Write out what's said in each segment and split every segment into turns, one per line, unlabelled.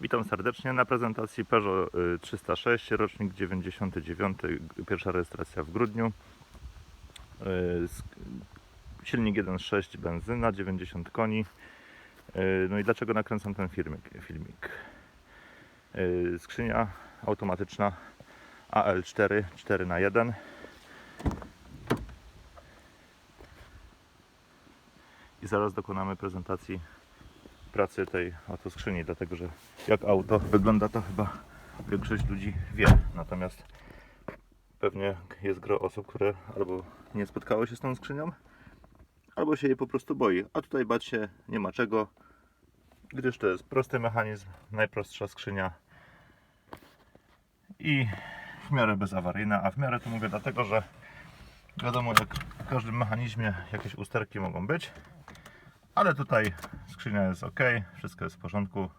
Witam serdecznie na prezentacji Peugeot y, 306, rocznik 99, pierwsza rejestracja w grudniu. Y, Silnik 1.6 benzyna, 90 koni. Y, No i dlaczego nakręcam ten filmik? Y, Skrzynia automatyczna AL4 4 na 1 i zaraz dokonamy prezentacji pracy tej oto skrzyni, dlatego że jak auto wygląda to chyba większość ludzi wie. Natomiast pewnie jest gro osób, które albo nie spotkało się z tą skrzynią, albo się jej po prostu boi. A tutaj bać się nie ma czego, gdyż to jest prosty mechanizm, najprostsza skrzynia i w miarę bezawaryjna. A w miarę to mówię dlatego, że wiadomo, jak w każdym mechanizmie jakieś usterki mogą być. Ale tutaj skrzynia jest ok, wszystko jest w porządku.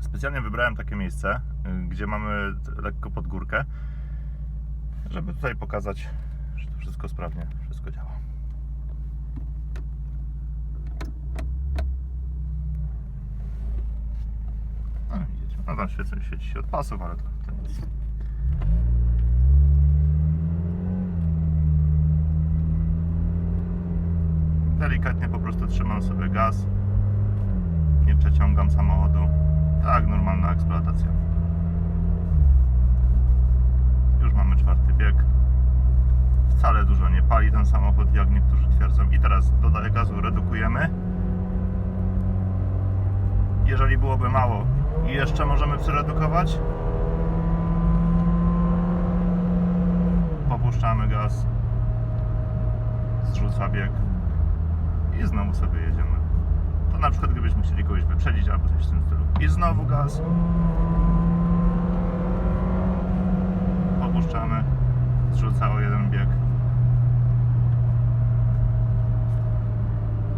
Specjalnie wybrałem takie miejsce, gdzie mamy lekko pod górkę, żeby tutaj pokazać, że to wszystko sprawnie, wszystko działa. No widzicie, no tam świeci, świeci się od pasów, ale to, to nic. Delikatnie po prostu trzymam sobie gaz. Nie przeciągam samochodu. Tak, normalna eksploatacja. Już mamy czwarty bieg. Wcale dużo nie pali ten samochód jak niektórzy twierdzą. I teraz dodaję gazu, redukujemy. Jeżeli byłoby mało i jeszcze możemy przeredukować? Popuszczamy gaz. Zrzuca bieg i znowu sobie jedziemy. To na przykład gdybyśmy chcieli kogoś wyprzedzić albo coś w tym stylu. I znowu gaz. Popuszczamy. Zrzuca o jeden bieg.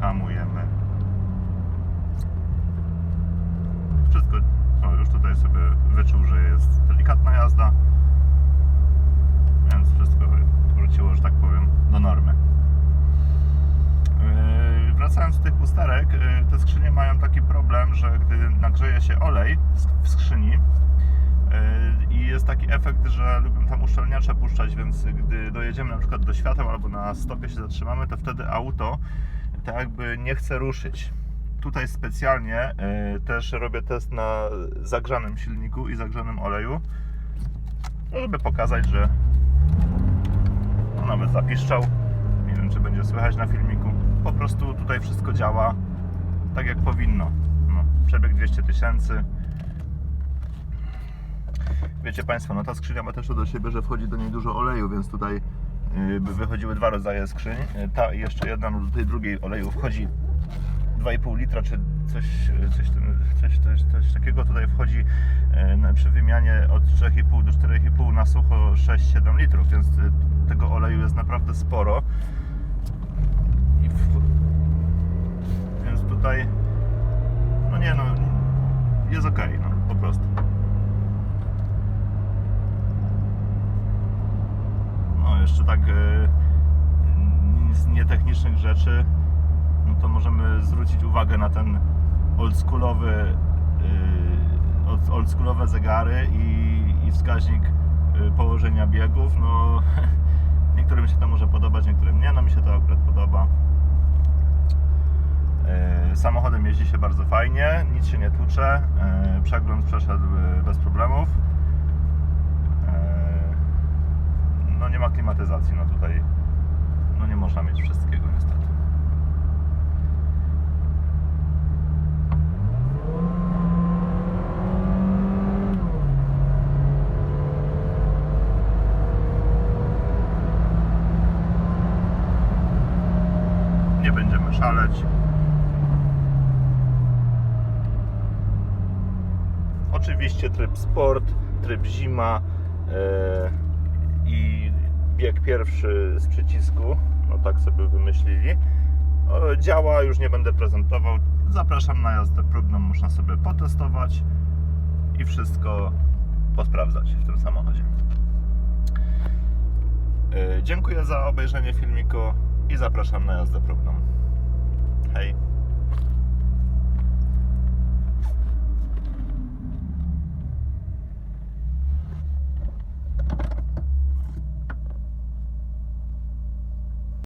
Hamujemy. Wszystko. O, już tutaj sobie wyczuł, że jest delikatna jazda. Więc wszystko wróciło, że tak powiem, do normy. Yy, Wracając do tych usterek, yy, te skrzynie mają taki problem, że gdy nagrzeje się olej w- skrzyni yy, i jest taki efekt, że lubią tam uszczelniacze puszczać, więc gdy dojedziemy na przykład do świateł albo na stopie się zatrzymamy, to wtedy auto tak jakby nie chce ruszyć. Tutaj specjalnie yy, też robię test na zagrzanym silniku i zagrzanym oleju, no, żeby pokazać, że no, nawet zapiszczał. Nie wiem, czy będzie słychać na filmiku. Po prostu tutaj wszystko działa tak jak powinno. No, przebieg 200 tysięcy. Wiecie Państwo, no ta skrzynia ma też do siebie, że wchodzi do niej dużo oleju, więc tutaj by wychodziły dwa rodzaje skrzyń. Ta i jeszcze jedna, no do tej drugiej oleju wchodzi 2,5 litra, czy coś, coś, coś, coś, coś takiego tutaj wchodzi na- przy wymianie od 3,5 do 4,5 na sucho 6-7 litrów, więc yy, tego oleju jest naprawdę sporo. I w... Więc tutaj, no nie no, jest ok, no po prostu. No jeszcze tak z nietechnicznych rzeczy, no to możemy zwrócić uwagę na ten oldschoolowy, old- oldschoolowe zegary i, i wskaźnik e, położenia biegów. No niektórym się to może podobać, niektórym nie. No mi się to akurat podoba. E, Samochodem jeździ się bardzo fajnie, nic się nie tłucze. e, Przegląd przeszedł e, bez problemów. No nie ma klimatyzacji, no tutaj no nie można mieć wszystkiego niestety. Nie będziemy szaleć. Oczywiście tryb sport, tryb zima e, i bieg pierwszy z przycisku. No tak sobie wymyślili. Działa, już nie będę prezentował. Zapraszam na jazdę próbną, można sobie potestować i wszystko posprawdzać w tym samochodzie. E, Dziękuję za obejrzenie filmiku i zapraszam na jazdę próbną. Hej.